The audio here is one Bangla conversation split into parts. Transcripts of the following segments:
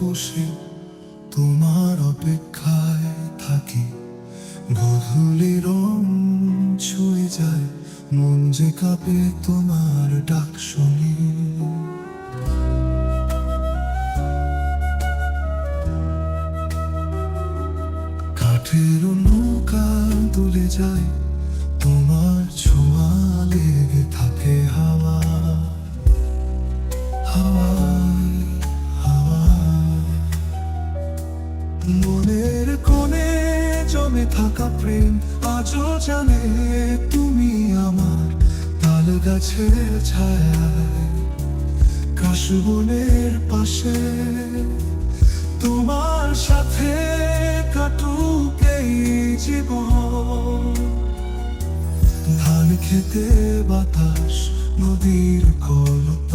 বসে তোমার অপেক্ষায় থাকি। গধূলি রং ছুঁয়ে যায়, মন যে কাঁপে তোমার ডাক শুনি। কাঠের নৌকা তুলে যায়, তোমার ছোঁয়া মনের কোণে জমে থাকা প্রেম আজও জানে তুমি আমার তাল গাছের ছায়ায় কাশবনের পাশে তোমার সাথে কাটুক এই জীবন। ধান খেতে বাতাস, নদীর কলতান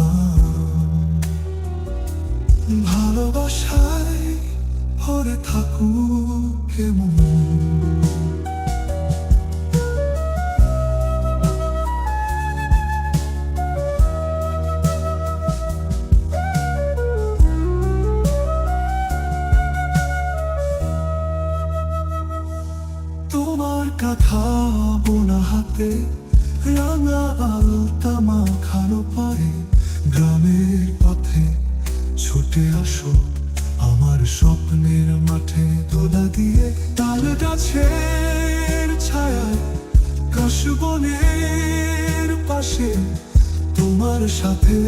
কথা বোনা হাতে রাঙা আলতা মাখানো পায়ে গ্রামের পথে ছুটে আসো। আমার স্বপ্নের মাঠে দোলা দিয়ে তাল গাছের ছায়ায় কাশবনের পাশে তোমার সাথে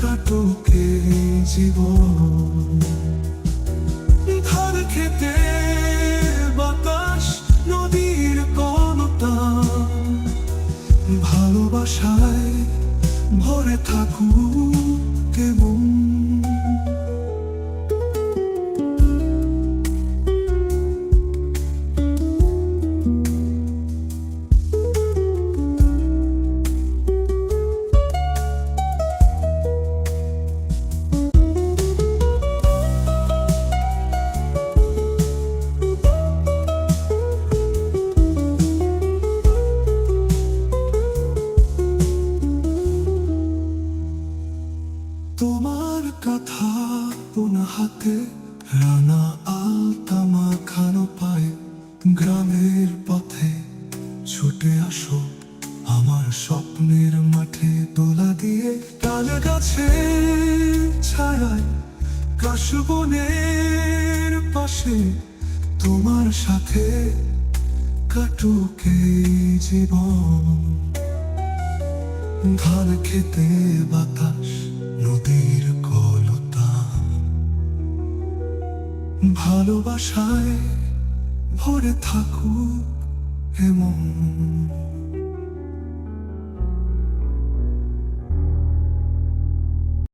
কাটুকে জীবন। ধার খেতে বাতাস, নদীর কলতা ভালোবাসায় ভরে থাকুক কেমন। তোমার কথা পোনা হাতে, রানা আলতা মাখানো পায়ে, গ্রামের পথে ছুটে আসো আমার স্বপ্নের মাঠে দোলা দিয়ে তাল গাছের ছায়ায় কাশবনের পাশে তোমার সাথে কাটুকে জীবন। ধান খেতে বাতাস নদীর কলতা। ভালোবাসায় ভরে থাকুক এমন